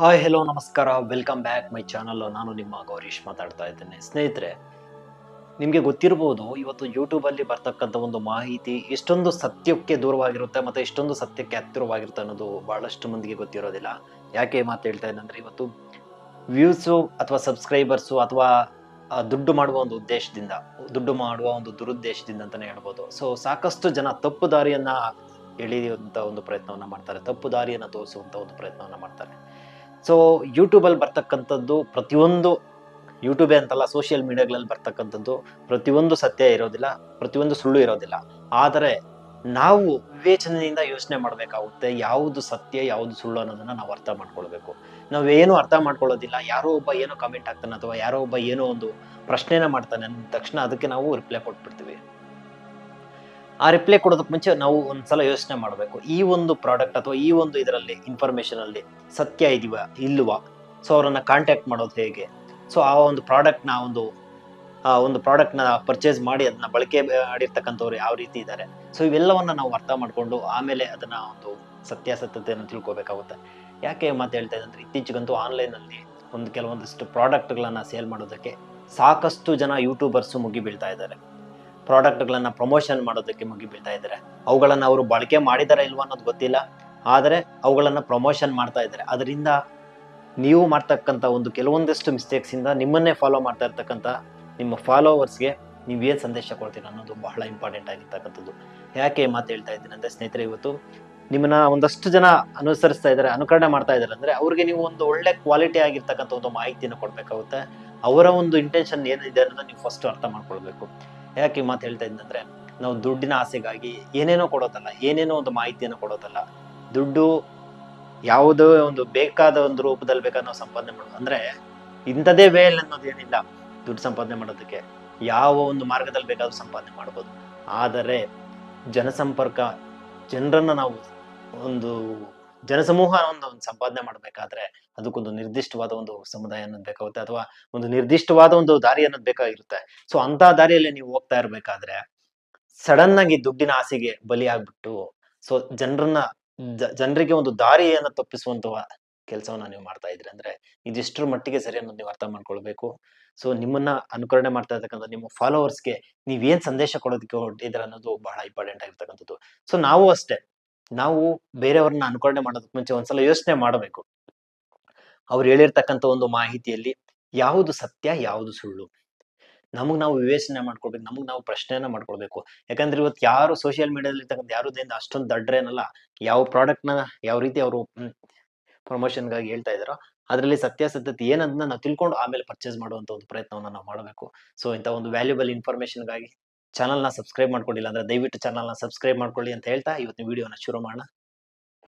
Hi hello ನಮಸ್ಕಾರ. Welcome back my channel ನಾನು ನಿಮ್ಮ ಗೌರೀಶ್ ಮಾತಾಡ್ತಾ ಇದ್ದೇನೆ. ಸ್ನೇಹಿತರೆ, ನಿಮಗೆ ಗೊತ್ತಿರ್ಬೋದು, ಇವತ್ತು ಯೂಟ್ಯೂಬಲ್ಲಿ ಬರ್ತಕ್ಕಂಥ ಒಂದು ಮಾಹಿತಿ ಎಷ್ಟೊಂದು ಸತ್ಯಕ್ಕೆ ದೂರವಾಗಿರುತ್ತೆ ಮತ್ತು ಎಷ್ಟೊಂದು ಸತ್ಯಕ್ಕೆ ಹತ್ತಿರವಾಗಿರುತ್ತೆ ಅನ್ನೋದು ಭಾಳಷ್ಟು ಮಂದಿಗೆ ಗೊತ್ತಿರೋದಿಲ್ಲ. ಯಾಕೆ ಮಾತು ಹೇಳ್ತಾ ಇದ್ದಂದರೆ ಇವತ್ತು ವ್ಯೂಸು ಅಥವಾ ಸಬ್ಸ್ಕ್ರೈಬರ್ಸು ಅಥವಾ ದುಡ್ಡು ಮಾಡುವ ಒಂದು ಉದ್ದೇಶದಿಂದ, ದುಡ್ಡು ಮಾಡುವ ಒಂದು ದುರುದ್ದೇಶದಿಂದ ಅಂತಲೇ ಹೇಳ್ಬೋದು. ಸೊ ಸಾಕಷ್ಟು ಜನ ತಪ್ಪು ದಾರಿಯನ್ನು ಎಳೆಯುವಂಥ ಒಂದು ಪ್ರಯತ್ನವನ್ನು ಮಾಡ್ತಾರೆ. ತಪ್ಪು ದಾರಿಯನ್ನು ತೋರಿಸುವಂಥ ಒಂದು ಪ್ರಯತ್ನವನ್ನು ಮಾಡ್ತಾರೆ. ಸೊ ಯೂಟ್ಯೂಬಲ್ಲಿ ಬರ್ತಕ್ಕಂಥದ್ದು ಪ್ರತಿಯೊಂದು ಯೂಟ್ಯೂಬೇ ಅಂತಲ್ಲ ಸೋಷಿಯಲ್ ಮೀಡಿಯಾಗಳಲ್ಲಿ ಬರ್ತಕ್ಕಂಥದ್ದು ಪ್ರತಿಯೊಂದು ಸತ್ಯ ಇರೋದಿಲ್ಲ, ಪ್ರತಿಯೊಂದು ಸುಳ್ಳು ಇರೋದಿಲ್ಲ. ಆದರೆ ನಾವು ವಿವೇಚನೆಯಿಂದ ಯೋಚನೆ ಮಾಡಬೇಕಾಗುತ್ತೆ ಯಾವುದು ಸತ್ಯ, ಯಾವುದು ಸುಳ್ಳು ಅನ್ನೋದನ್ನ ನಾವು ಅರ್ಥ ಮಾಡ್ಕೊಳ್ಬೇಕು. ನಾವೇನು ಅರ್ಥ ಮಾಡ್ಕೊಳ್ಳೋದಿಲ್ಲ, ಯಾರೋ ಒಬ್ಬ ಏನೋ ಕಮೆಂಟ್ ಆಗ್ತಾನೆ ಅಥವಾ ಯಾರೋ ಒಬ್ಬ ಏನೋ ಒಂದು ಪ್ರಶ್ನೆನ ಮಾಡ್ತಾನೆ ಅಂದ ತಕ್ಷಣ ಅದಕ್ಕೆ ನಾವು ರಿಪ್ಲೈ ಕೊಟ್ಬಿಡ್ತೀವಿ. ಆ ರಿಪ್ಲೈ ಕೊಡೋದಕ್ಕೆ ಮುಂಚೆ ನಾವು ಒಂದ್ಸಲ ಯೋಚನೆ ಮಾಡಬೇಕು. ಈ ಒಂದು ಪ್ರಾಡಕ್ಟ್ ಅಥವಾ ಈ ಒಂದು ಇದರಲ್ಲಿ ಇನ್ಫಾರ್ಮೇಶನ್ ಅಲ್ಲಿ ಸತ್ಯ ಇದೀವ ಇಲ್ಲವಾ ಸೊ ಅವರನ್ನ ಕಾಂಟ್ಯಾಕ್ಟ್ ಮಾಡೋದು ಹೇಗೆ? ಸೊ ಆ ಒಂದು ಪ್ರಾಡಕ್ಟ್ನ ಒಂದು, ಆ ಒಂದು ಪ್ರಾಡಕ್ಟ್ನ ಪರ್ಚೇಸ್ ಮಾಡಿ ಅದನ್ನ ಬಳಕೆ ಮಾಡಿರ್ತಕ್ಕಂಥವ್ರು ಯಾವ ರೀತಿ ಇದ್ದಾರೆ ಸೊ ಇವೆಲ್ಲವನ್ನ ನಾವು ಅರ್ಥ ಮಾಡ್ಕೊಂಡು ಆಮೇಲೆ ಅದನ್ನ ಒಂದು ಸತ್ಯಾಸತ್ಯತೆಯನ್ನು ತಿಳ್ಕೊಬೇಕಾಗುತ್ತೆ. ಯಾಕೆ ಮಾತು ಹೇಳ್ತಾ ಇದೆ ಅಂದ್ರೆ ಇತ್ತೀಚೆಗಂತೂ ಆನ್ಲೈನಲ್ಲಿ ಒಂದು ಕೆಲವೊಂದಿಷ್ಟು ಪ್ರಾಡಕ್ಟ್ಗಳನ್ನ ಸೇಲ್ ಮಾಡೋದಕ್ಕೆ ಸಾಕಷ್ಟು ಜನ ಯೂಟ್ಯೂಬರ್ಸ್ ಮುಗಿ ಬೀಳ್ತಾ ಇದ್ದಾರೆ. ಪ್ರಾಡಕ್ಟ್ಗಳನ್ನ ಪ್ರಮೋಷನ್ ಮಾಡೋದಕ್ಕೆ ಮುಗಿ ಬೀಳ್ತಾ ಇದ್ದಾರೆ. ಅವುಗಳನ್ನ ಅವರು ಬಳಕೆ ಮಾಡಿದಾರ ಇಲ್ವಾ ಅನ್ನೋದು ಗೊತ್ತಿಲ್ಲ. ಆದರೆ ಅವುಗಳನ್ನು ಪ್ರಮೋಷನ್ ಮಾಡ್ತಾ ಇದ್ದಾರೆ. ಅದರಿಂದ ನೀವು ಮಾಡ್ತಕ್ಕಂಥ ಒಂದು ಕೆಲವೊಂದಿಷ್ಟು ಮಿಸ್ಟೇಕ್ಸ್ ಇಂದ ನಿಮ್ಮನ್ನೇ ಫಾಲೋ ಮಾಡ್ತಾ ಇರ್ತಕ್ಕಂಥ ನಿಮ್ಮ ಫಾಲೋವರ್ಸ್ಗೆ ನೀವೇನು ಸಂದೇಶ ಕೊಡ್ತೀರ ಅನ್ನೋದು ಬಹಳ ಇಂಪಾರ್ಟೆಂಟ್ ಆಗಿರ್ತಕ್ಕಂಥದ್ದು. ಯಾಕೆ ಮಾತು ಹೇಳ್ತಾ ಇದ್ದೀನಿ ಅಂದ್ರೆ ಸ್ನೇಹಿತರೆ, ಇವತ್ತು ನಿಮ್ಮನ್ನ ಒಂದಷ್ಟು ಜನ ಅನುಸರಿಸ್ತಾ ಇದ್ದಾರೆ, ಅನುಕರಣೆ ಮಾಡ್ತಾ ಇದ್ದಾರೆ ಅಂದ್ರೆ ಅವ್ರಿಗೆ ನೀವು ಒಂದು ಒಳ್ಳೆ ಕ್ವಾಲಿಟಿ ಆಗಿರ್ತಕ್ಕಂಥ ಒಂದು ಮಾಹಿತಿಯನ್ನು ಕೊಡ್ಬೇಕಾಗುತ್ತೆ. ಅವರ ಒಂದು ಇಂಟೆನ್ಷನ್ ಏನಿದೆ ಅನ್ನೋದನ್ನ ನೀವು ಫಸ್ಟ್ ಅರ್ಥ ಮಾಡ್ಕೊಳ್ಬೇಕು. ಯಾಕೆ ಮಾತು ಹೇಳ್ತಾ ಇದ್ದಂದ್ರೆ ನಾವು ದುಡ್ಡಿನ ಆಸೆಗಾಗಿ ಏನೇನೋ ಕೊಡೋದಲ್ಲ, ಏನೇನೋ ಒಂದು ಮಾಹಿತಿಯನ್ನು ಕೊಡೋದಲ್ಲ, ದುಡ್ಡು ಯಾವುದೋ ಒಂದು ಬೇಕಾದ ಒಂದು ರೂಪದಲ್ಲಿ ಬೇಕಾದ ನಾವು ಸಂಪಾದನೆ ಮಾಡೋದು. ಅಂದ್ರೆ ಇಂಥದೇ ವೇಲ್ ಅನ್ನೋದೇನಿಲ್ಲ ದುಡ್ಡು ಸಂಪಾದನೆ ಮಾಡೋದಕ್ಕೆ ಯಾವ ಒಂದು ಮಾರ್ಗದಲ್ಲಿ ಬೇಕಾದ್ರೂ ಸಂಪಾದನೆ ಮಾಡ್ಬೋದು. ಆದರೆ ಜನಸಂಪರ್ಕ, ಜನರನ್ನ ನಾವು ಒಂದು ಜನಸಮೂಹ ಒಂದು ಸಂಪಾದನೆ ಮಾಡಬೇಕಾದ್ರೆ ಅದಕ್ಕೊಂದು ನಿರ್ದಿಷ್ಟವಾದ ಒಂದು ಸಮುದಾಯ ಅನ್ನೋದು ಬೇಕಾಗುತ್ತೆ ಅಥವಾ ಒಂದು ನಿರ್ದಿಷ್ಟವಾದ ಒಂದು ದಾರಿ ಅನ್ನೋದು ಬೇಕಾಗಿರುತ್ತೆ. ಸೊ ಅಂತ ದಾರಿಯಲ್ಲಿ ನೀವು ಹೋಗ್ತಾ ಇರ್ಬೇಕಾದ್ರೆ ಸಡನ್ ಆಗಿ ದುಡ್ಡಿನ ಆಸೆಗೆ ಬಲಿಯಾಗ್ಬಿಟ್ಟು ಸೊ ಜನರನ್ನ ಜನರಿಗೆ ಒಂದು ದಾರಿಯನ್ನ ತಪ್ಪಿಸುವಂತ ಕೆಲಸವನ್ನ ನೀವು ಮಾಡ್ತಾ ಇದ್ರಿ ಅಂದ್ರೆ ಇದಿಷ್ಟರ ಮಟ್ಟಿಗೆ ಸರಿ ಅನ್ನೋದು ನೀವು ಅರ್ಥ ಮಾಡ್ಕೊಳ್ಬೇಕು. ಸೊ ನಿಮ್ಮನ್ನ ಅನುಕರಣೆ ಮಾಡ್ತಾ ಇರ್ತಕ್ಕಂಥ ನಿಮ್ಮ ಫಾಲೋವರ್ಸ್ಗೆ ನೀವೇನ್ ಸಂದೇಶ ಕೊಡೋದಕ್ಕೆ ಹೊರಟಿದ್ರ ಅನ್ನೋದು ಬಹಳ ಇಂಪಾರ್ಟೆಂಟ್ ಆಗಿರ್ತಕ್ಕಂಥದ್ದು. ಸೊ ನಾವು ಅಷ್ಟೇ, ನಾವು ಬೇರೆಯವ್ರನ್ನ ಅನುಕರಣೆ ಮಾಡೋದಕ್ಕೆ ಮುಂಚೆ ಒಂದ್ಸಲ ಯೋಚನೆ ಮಾಡಬೇಕು. ಅವ್ರು ಹೇಳಿರ್ತಕ್ಕಂಥ ಒಂದು ಮಾಹಿತಿಯಲ್ಲಿ ಯಾವುದು ಸತ್ಯ, ಯಾವುದು ಸುಳ್ಳು. ನಮಗ್ ನಾವು ವಿವೇಚನೆ ಮಾಡ್ಕೊಳ್ಬೇಕು, ನಮಗ್ ನಾವು ಪ್ರಶ್ನೆಯನ್ನ ಮಾಡ್ಕೊಳ್ಬೇಕು. ಯಾಕಂದ್ರೆ ಇವತ್ತು ಯಾರು ಸೋಷಿಯಲ್ ಮೀಡಿಯಾದಲ್ಲಿ ಇರ್ತಕ್ಕಂಥ ಯಾರು ದೇನ್ ಅಷ್ಟೊಂದು ದಡ್ರೇನಲ್ಲ ಯಾವ ಪ್ರಾಡಕ್ಟ್ನ ಯಾವ ರೀತಿ ಅವರು ಪ್ರಮೋಷನ್ಗಾಗಿ ಹೇಳ್ತಾ ಇದಾರೋ ಅದರಲ್ಲಿ ಸತ್ಯಾಸತ್ಯತೆ ಏನಂತ ನಾವು ತಿಳ್ಕೊಂಡು ಆಮೇಲೆ ಪರ್ಚೇಸ್ ಮಾಡುವಂತ ಒಂದು ಪ್ರಯತ್ನವನ್ನ ನಾವು ಮಾಡಬೇಕು. ಸೊ ಇಂಥ ಒಂದು ವ್ಯಾಲ್ಯೂಬಲ್ ಇನ್ಫಾರ್ಮೇಶನ್ಗಾಗಿ ಚಾನಲ್ನ ಸಬ್ಸ್ಕ್ರೈಬ್ ಮಾಡ್ಕೊಂಡಿಲ್ಲ ಅಂದ್ರೆ ದಯವಿಟ್ಟು ಚಾನಲ್ನ ಸಬ್ಸ್ಕ್ರೈಬ್ ಮಾಡ್ಕೊಳ್ಳಿ ಅಂತ ಹೇಳ್ತಾ ಇವತ್ತಿನ ವಿಡಿಯೋನ ಶುರು ಮಾಡೋಣ.